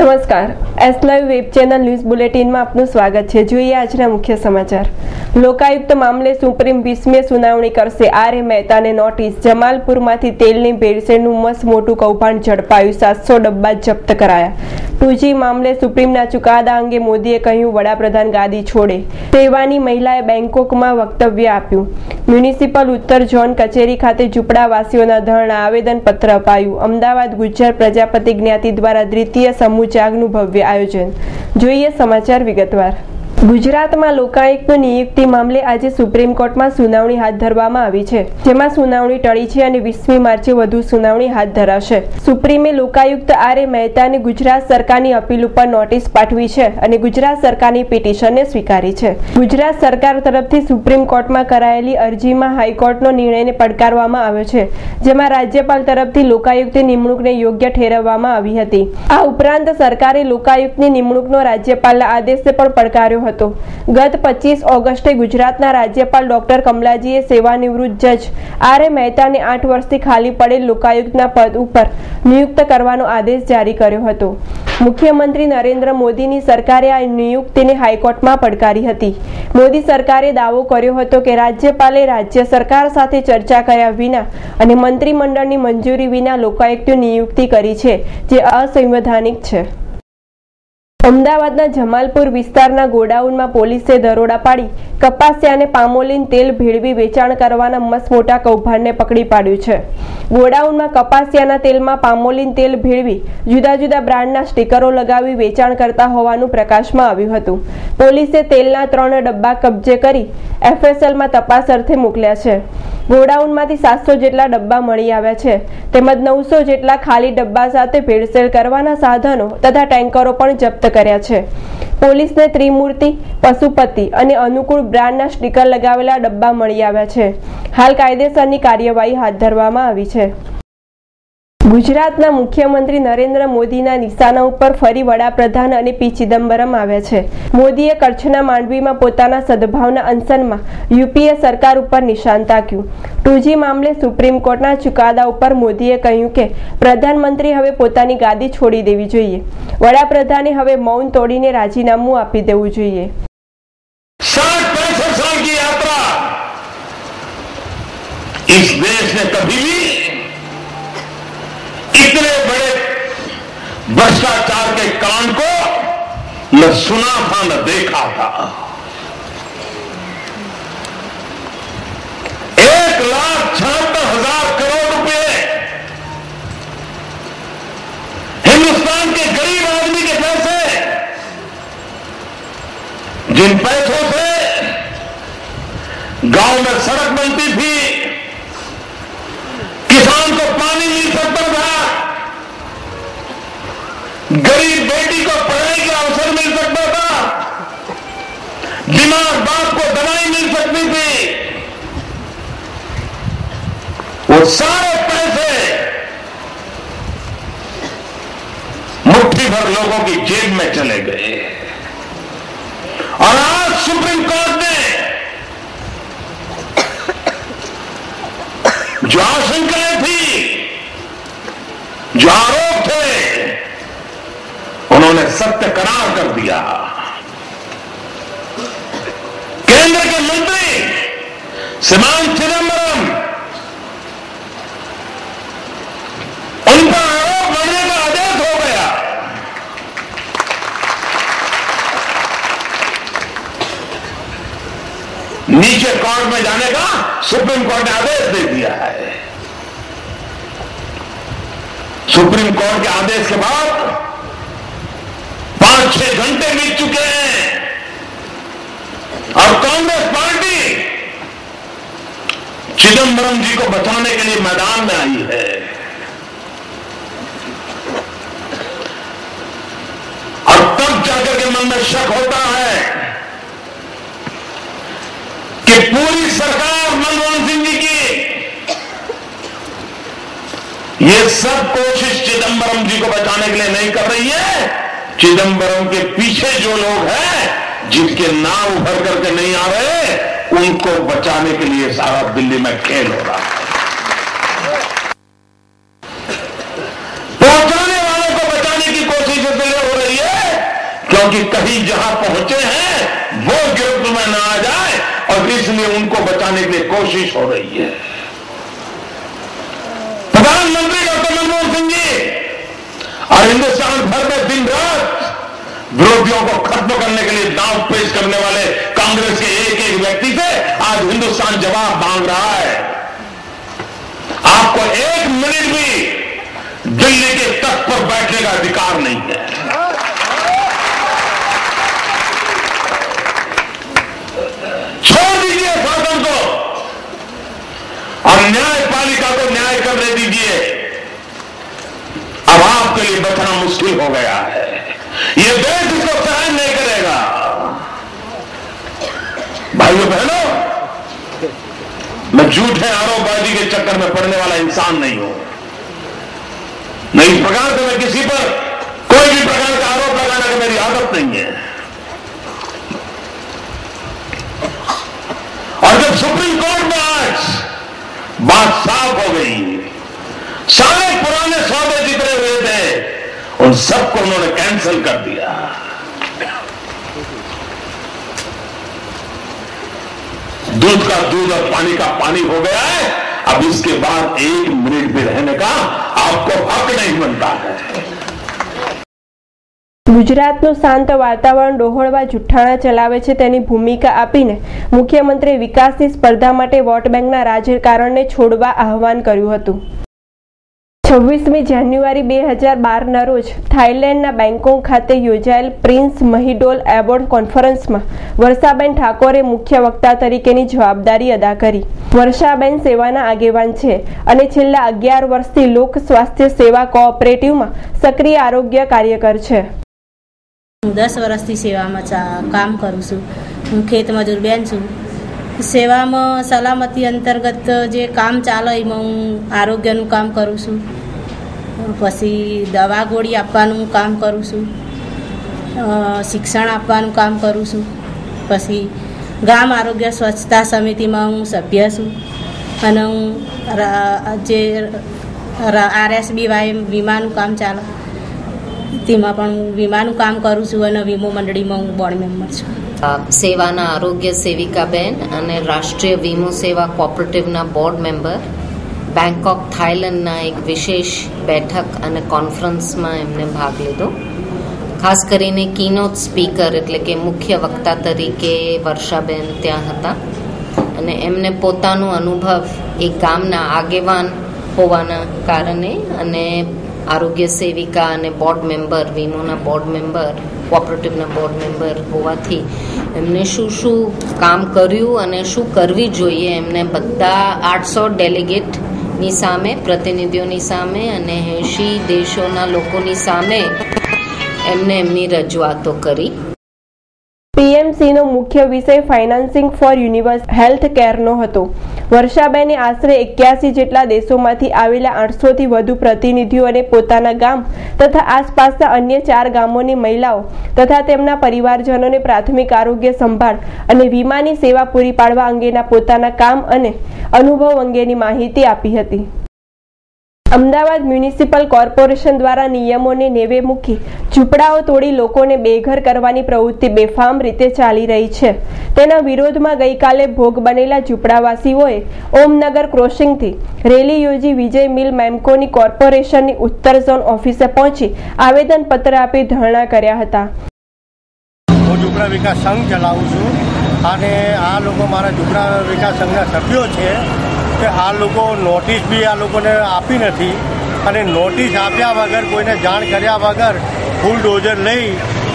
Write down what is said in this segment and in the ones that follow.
નમસ્કાર. S live web channel news બુલેટિનમાં આપનું સ્વાગત છે. જોઈએ આજના મુખ્ય સમાચાર. લોકાયુક્ત મામલે સુપ્રીમ વીસમે સુનાવણી કરશે. R મહેતાને notice. જમાલપુરમાંથી તેલની ભેળસેળનું મસ્ત મોટું કૌભાંડ ઝડપાયું. સાતસો ડબ્બા જપ્ત કરાયા. ટુજી મામલે સુપ્રીમના ચુકાદા અંગે મોદીએ કહ્યું, વડાપ્રધાન ગાદી છોડે. સેવાની મહિલાએ બેંકોકમાં વક્તવ્ય આપ્યું. મ્યુનિસિપલ ઉત્તર ઝોન કચેરી ખાતે ઝૂંપડાવાસીઓના ધરણા આવેદનપત્ર અપાયું. અમદાવાદ ગુજરાત પ્રજાપતિ જ્ઞાતિ દ્વારા દ્વિતીય સમૂહ જાગનું ભવ્ય આયોજન. જોઈએ સમાચાર વિગતવાર. ગુજરાતમાં લોકાયુક્ત નિયુક્તિ મામલે આજે સુપ્રીમ કોર્ટમાં સુનાવણી હાથ ધરવામાં આવી છે, જેમાં સુનાવણી ટળી છે અને વીસમી માર્ચે વધુ સુનાવણી હાથ ધરાશે. સુપ્રીમે લોકાયુક્ત આર એ મહેતાને ગુજરાત સરકારની અપીલ ઉપર નોટિસ પાઠવી છે અને ગુજરાત સરકારની પિટિશનને સ્વીકારી છે. ગુજરાત સરકાર તરફથી સુપ્રીમ કોર્ટમાં કરાયેલી અરજીમાં હાઈકોર્ટનો નિર્ણયને પડકારવામાં આવ્યો છે, જેમાં રાજ્યપાલ તરફથી લોકાયુક્તની નિમણૂકને યોગ્ય ઠેરવવામાં આવી હતી. આ ઉપરાંત સરકારે લોકાયુક્તની નિમણૂકનો રાજ્યપાલના આદેશને પણ પડકાર્યો હતો. ગત પચીસ ઓગસ્ટે ગુજરાતના રાજ્યપાલ ડોક્ટર કમલાજીએ સેવાનિવૃત્ત જજ આર એ મહેતાને આઠ વર્ષથી ખાલી પડેલ લોકાયુક્તના પદ ઉપર નિયુક્ત કરવાનો આદેશ જારી કર્યો હતો. મુખ્યમંત્રી નરેન્દ્ર મોદીની સરકારે આ નિયુક્તિને હાઈકોર્ટમાં પડકારી હતી. મોદી સરકારે દાવો કર્યો હતો કે રાજ્યપાલે રાજ્ય સરકાર સાથે ચર્ચા કર્યા વિના અને મંત્રીમંડળની મંજૂરી વિના લોકાયુક્તની નિયુક્તિ કરી છે, જે અસંવૈધાનિક છે. અમદાવાદના જમાલપુર વિસ્તારના ગોડાઉનમાં પોલીસે દરોડા પાડી કપાસિયાને પામોલીન તેલ ભેળવી વેચાણ કરવાના મસ્ત મોટા કૌભાંડને પકડી પાડ્યું છે. ગોડાઉનમાં કપાસિયાના તેલમાં પામોલીન તેલ ભેળવી, જુદા જુદા બ્રાન્ડના સ્ટીકરો લગાવી વેચાણ કરતા હોવાનું પ્રકાશમાં આવ્યું હતું. પોલીસે તેલના ત્રણ ડબ્બા કબજે કરી, એફએસએલમાં તપાસ અર્થે મોકલ્યા છે. ગોડાઉનમાંથી સાતસો જેટલા ડબ્બા મળી આવ્યા છે. તેમજ નવસો જેટલા ખાલી ડબ્બા સાથે ભેળસેળ કરવાના સાધનો તથા ટેન્કરો પણ જપ્ત કર્યા છે. પોલીસને ત્રિમૂર્તિ, પશુપતિ અને અનુકૂળ બ્રાન્ડના સ્ટીકર લગાવેલા ડબ્બા મળી આવ્યા છે. હાલ કાયદેસરની કાર્યવાહી હાથ ધરવામાં આવી છે. ગુજરાતના મુખ્યમંત્રી નરેન્દ્ર મોદીના નિશાના ઉપર ફરી વડાપ્રધાન અને પી ચિદમ્બરમ આવ્યા છે. મોદીએ કચ્છના માંડવીમાં પોતાના સદભાવના અનશનમાં યુપીએ સરકાર ઉપર નિશાન તાક્યું. ટુજી મામલે સુપ્રીમ કોર્ટના ચુકાદા ઉપર મોદીએ કહ્યું કે, પ્રધાનમંત્રી હવે પોતાની ગાદી છોડી દેવી જોઈએ. વડાપ્રધાને હવે મૌન તોડીને રાજીનામું આપી દેવું જોઈએ. न सुना था, न देखा था। एक लाख छिहत्तर हज़ार करोड़ रुपए। हिंदुस्तान के गरीब आदमी के पैसे, जिन पैसों से गाँव में सड़क बनती थी, किसान को पानी मिल सकता था, गरीब बेटी को पढ़ाई का अवसर मिल सकता था बीमार बाप को दवाई मिल सकती थी सारे पैसे मुट्ठी भर लोगों की जेब में चले गए। और आज सुप्रीम कोर्ट ने जो आशंकाएँ थी, जो आरोप थे, उन्होंने सत्य करार कर दिया। केंद्र के मंत्री श्रीमान चिदम्बरम उन पर आरोप लगने का आदेश हो गया नीचे कोर्ट में जाने का सुप्रीम कोर्ट ने आदेश दे दिया है। सुप्रीम कोर्ट के आदेश के बाद पाँच छह घंटे बीत चुके हैं और कांग्रेस पार्टी चिदम्बरम जी को बचाने के लिए मैदान में आई है। और तब जाकर के मन में शक होता है कि पूरी सरकार मनमोहन सिंह जी की ये सब कोशिश चिदंबरम जी को बचाने के लिए नहीं कर रही है। चिदंबरम के पीछे जो लोग हैं, जिनके नाम उभर करके नहीं आ रहे, उनको बचाने के लिए सारा दिल्ली में खेल हो रहा है। पहुँचाने वालों को बचाने की कोशिश इसलिए हो रही है, क्योंकि कहीं जहाँ पहुँचे हैं, वो गिरफ्त में ना आ जाए, और इसलिए उनको बचाने के लिए कोशिश हो रही है। और हिंदुस्तान भर में दिन रात विरोधियों को खत्म करने के लिए दाव पेश करने वाले कांग्रेस के एक एक व्यक्ति से आज हिंदुस्तान जवाब मांग रहा है। आपको एक मिनट भी दिल्ली के तख्त पर बैठने का अधिकार नहीं है। छोड़ दीजिए शासन को और न्यायपालिका को न्याय करने दीजिए। आपके लिए बचना मुश्किल हो गया है। ये देश इसको सहन नहीं करेगा। भाइयों बहनों, मैं झूठे आरोपबाजी के चक्कर में पड़ने वाला इंसान नहीं हूँ। नहीं इस प्रकार से मैं किसी पर कोई भी प्रकार का आरोप लगाने की मेरी आदत नहीं है। और जब सुप्रीम कोर्ट में आज बात साफ़ हो गई उन सबको उन्होंने कैंसिल कर दिया दूध का दूध और पानी का पानी हो गया है अब इसके बाद एक मिनट भी रहने का आपको हक नहीं बनता है ગુજરાતનું શાંત વાતાવરણ ડહોળવા જુઠ્ઠાણા ચલાવે છે તેની ભૂમિકા આપીને મુખ્યમંત્રીએ વિકાસની સ્પર્ધા માટે વોટ બેંકના રાજકારણને છોડવા આહવાન કર્યું હતું છવ્વીસમી જાન્યુઆરી બે હજાર બારના રોજ થાઇલેન્ડના બેંકોક ખાતે યોજાયેલ પ્રિન્સ મહિડોલ એવોર્ડ કોન્ફરન્સમાં વર્ષાબેન ઠાકોરે મુખ્ય વક્તા તરીકેની જવાબદારી અદા કરી. વર્ષાબેન સેવાના આગેવાન છે અને છેલ્લા અગિયાર વર્ષથી લોક સ્વાસ્થ્ય સેવા કોઓપરેટિવમાં સક્રિય આરોગ્ય કાર્યકર છે. હું દસ વર્ષથી સેવામાં કામ કરું છું. હું ખેત મજૂર બેન છું. સેવામાં સલામતી અંતર્ગત જે કામ ચાલે એમાં હું આરોગ્યનું કામ કરું છું. પછી દવા ગોળી આપવાનું કામ કરું છું. શિક્ષણ આપવાનું કામ કરું છું. પછી ગામ આરોગ્ય સ્વચ્છતા સમિતિમાં હું સભ્ય છું. અને હું જે આરએસબીવાય વીમાનું કામ ચાલે, તેમાં પણ હું વીમાનું કામ કરું છું અને વીમો મંડળીમાં હું બોર્ડ મેમ્બર છું. સેવાના આરોગ્ય સેવિકા બેન અને રાષ્ટ્રીય વીમો સેવા કોઓપરેટિવના બોર્ડ મેમ્બર બેંકોક થાઇલેન્ડના એક વિશેષ બેઠક અને કોન્ફરન્સમાં એમને ભાગ લીધો. ખાસ કરીને કીનોટ સ્પીકર એટલે કે મુખ્ય વક્તા તરીકે વર્ષાબેન ત્યાં હતા અને એમને પોતાનો અનુભવ એ ગામના આગેવાન હોવાના કારણે અને આરોગ્ય સેવિકા અને બોર્ડ મેમ્બર વીમોના બોર્ડ મેમ્બર કોઓપરેટિવના બોર્ડ મેમ્બર હોવાથી એમને શું શું કામ કર્યું અને શું કરવી જોઈએ એમને બધા આઠસો ડેલિગેટની સામે, પ્રતિનિધિઓની સામે અને એંશી દેશોના લોકોની સામે એમને એમની રજૂઆતો કરી. પીએમસીનો મુખ્ય વિષય ફાઇનાન્સિંગ ફોર યુનિવર્સ હેલ્થ કેરનો હતો. વર્ષાબેને આશરે એક્યાસી જેટલા દેશોમાંથી આવેલા આઠસોથી વધુ પ્રતિનિધિઓને પોતાના ગામ તથા આસપાસના અન્ય ચાર ગામોની મહિલાઓ તથા તેમના પરિવારજનોને પ્રાથમિક આરોગ્ય સંભાળ અને વીમાની સેવા પૂરી પાડવા અંગેના પોતાના કામ અને અનુભવ અંગેની માહિતી આપી હતી. અમદાવાદ મ્યુનિસિપલ કોર્પોરેશન દ્વારા નિયમોને નેવે મૂકી ઝૂંપડાઓ તોડી લોકોને બેઘર કરવાની પ્રવૃત્તિ બેફામ રીતે ચાલી રહી છે. તેના વિરોધમાં ગઈકાલે ભોગ બનેલા ઝૂંપડાવાસીઓએ ઓમનગર ક્રોસિંગથી રેલી યોજી વિજય મિલ મેમ્કોની કોર્પોરેશનની ઉત્તર ઝોન ઓફિસે પહોંચી આવેદનપત્ર આપી ધરણા કર્યા હતા. વિકાસ સંઘ ચલાવું છું અને આ લોકો મારા ઝૂંપડા વિકાસ સંઘના સભ્યો છે. કે આ લોકો નોટિસ બી આ લોકોને આપી નથી અને નોટિસ આપ્યા વગર, કોઈને જાણ કર્યા વગર ફૂલ ડોઝર લઈ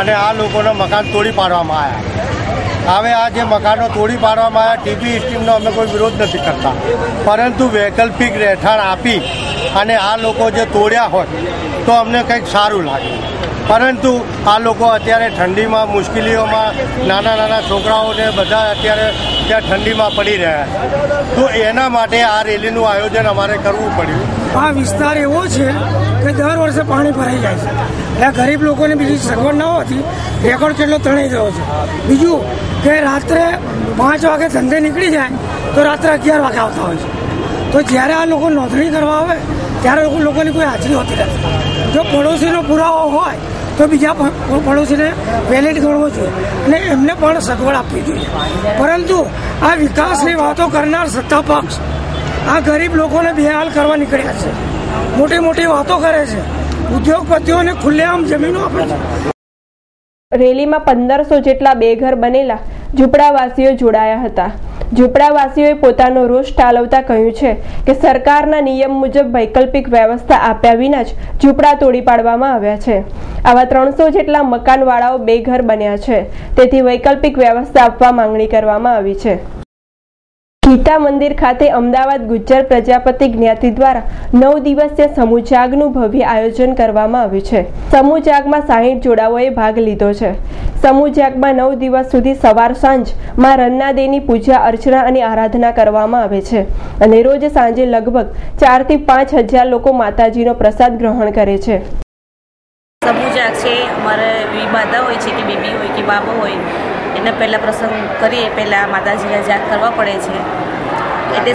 અને આ લોકોના મકાન તોડી પાડવામાં આવ્યા. હવે આ જે મકાનો તોડી પાડવામાં આવ્યા ટીપી સ્ટીમનો અમે કોઈ વિરોધ નથી કરતા. પરંતુ વૈકલ્પિક રહેઠાણ આપી અને આ લોકો જે તોડ્યા હોય, તો અમને કંઈક સારું લાગે. પરંતુ આ લોકો અત્યારે ઠંડીમાં, મુશ્કેલીઓમાં, નાના નાના છોકરાઓને બધા અત્યારે ત્યાં ઠંડીમાં પડી રહ્યા તો એના માટે આ રેલીનું આયોજન અમારે કરવું પડ્યું. આ વિસ્તાર એવો છે કે દર વર્ષે પાણી ભરાઈ જાય છે. એટલે ગરીબ લોકોને બીજી સગવડ ન હોતી રેકોર્ડ કેટલો તણાઈ ગયો છે. બીજું કે રાત્રે પાંચ વાગે ધંધે નીકળી જાય તો રાત્રે અગિયાર વાગે આવતા હોય છે. તો જ્યારે આ લોકો નોંધણી કરવા આવે, ત્યારે લોકો- લોકોની કોઈ હાજરી હોતી નથી. જો પડોશીનો પુરાવો હોય, તો બીજા પડોશીને વેલિડ ગણવો જોઈએ. અને એમને પણ સગવડ આપવી જોઈએ. પરંતુ આ વિકાસની વાતો કરનાર સત્તા પક્ષ આ ગરીબ લોકોને બેહાલ કરવા નીકળ્યા છે. મોટી મોટી વાતો કરે છે. ઉદ્યોગપતિઓને ખુલ્લેઆમ જમીનો આપે છે. રેલીમાં પંદરસો જેટલા બેઘર બનેલા ઝૂંપડાવાસીઓ જોડાયા હતા. ઝૂંપડાવાસીઓએ પોતાનો રોષ ટાલવતા કહ્યું છે કે સરકારના નિયમ મુજબ વૈકલ્પિક વ્યવસ્થા આપ્યા વિના જ ઝૂંપડા તોડી પાડવામાં આવ્યા છે. આવા ત્રણસો જેટલા મકાનવાળાઓ બેઘર બન્યા છે. તેથી વૈકલ્પિક વ્યવસ્થા આપવા માંગણી કરવામાં આવી છે. ગીતા મંદિર ખાતે અમદાવાદ ગુજ્જર પ્રજાપતિ જ્ઞાતિ દ્વારા નવ દિવસીય સમૂહ જાગનું ભવ્ય આયોજન કરવામાં આવ્યું છે. સમૂહ જાગમાં સાહીઠ જોડાઓએ ભાગ લીધો છે. સમૂહ જાગમાં નવ દિવસ સુધી સવાર સાંજમાં રન્નાદેની પૂજા, અર્ચના અને આરાધના કરવામાં આવે છે. અને રોજ સાંજે લગભગ ચારથી પાંચ હજાર લોકો માતાજીનો પ્રસાદ ગ્રહણ કરે છે. સમૂજાગ છે. અમારે એવી માતા હોય છે કે બેબી હોય કે બાબો હોય, એને પહેલાં પ્રસંગ કરીએ. પહેલાં માતાજીના જાગ કરવા પડે છે. એટલે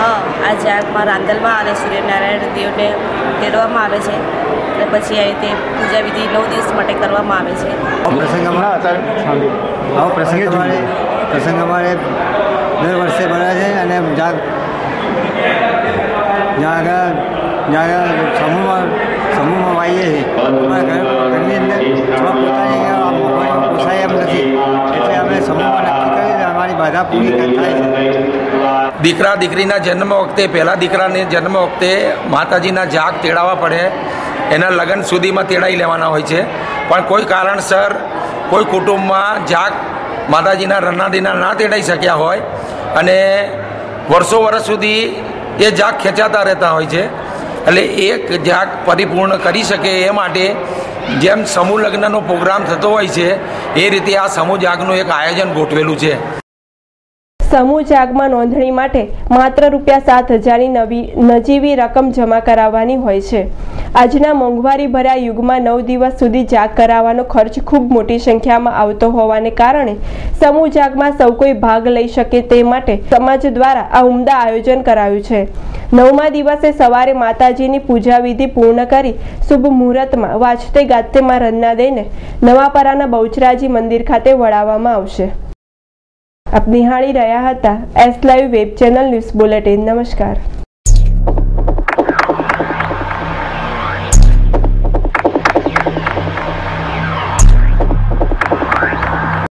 હા આ જાગમાં રાંદલમાં અને સૂર્યનારાયણ દેવને તેડવામાં આવે છે. અને પછી આ રીતે પૂજા વિધિ નવ દિવસ માટે કરવામાં આવે છે. પ્રસંગ અમારે આવો પ્રસંગ અમારે પ્રસંગ અમારે દર વર્ષે ભરાય છે અને જાગ જ્યાં આગળ જ્યાં આગળ સમૂહમાં સમૂહમાં વાઈએ છીએ. અમારા ઘર ઘરની અંદર પોતાની પોસાય એમ નથી. એટલે અમે સમૂહમાં નક્કી કરી અમારી બાધા પૂરી થાય છે. દીકરા દીકરીના જન્મ વખતે, પહેલા દીકરાને જન્મ વખતે માતાજીના જાગ તેડાવવા પડે. એના લગ્ન સુધીમાં તેડાઈ લેવાના હોય છે. પણ કોઈ કારણસર કોઈ કુટુંબમાં જાગ માતાજીના રન્નાદીના ના તેડાઈ શક્યા હોય અને વર્ષો વર્ષ સુધી એ જાગ ખેંચાતા રહેતા હોય છે. એટલે એક જાગ પરિપૂર્ણ કરી શકે એ માટે જેમ સમૂહ લગ્નનો પ્રોગ્રામ થતો હોય છે, એ રીતે આ સમૂહ જાગનું એક આયોજન ગોઠવેલું છે. સમૂહ જાગમાં નોંધણી માટે માત્ર રૂપિયા સાત હજારની નવી, નજીવી રકમ જમા કરાવવાની હોય છે. આજના મોંઘવારી ભર્યા યુગમાં નવ દિવસ સુધી જાગ કરાવવાનો ખર્ચ ખૂબ મોટી સંખ્યામાં આવતો હોવાને કારણે સમૂહ જાગમાં સૌ કોઈ ભાગ લઈ શકે તે માટે સમાજ દ્વારા આ ઉમદા આયોજન કરાયું છે. નવમા દિવસે સવારે માતાજીની પૂજા વિધિ પૂર્ણ કરી શુભ મુહૂર્તમાં વાજતે ગાજતેમાં રન્ના દઈને નવાપરાના બહુચરાજી મંદિર ખાતે વળાવવામાં આવશે. આપ નિહાળી રહ્યા હતા S live web channel news bulletin. નમસ્કાર.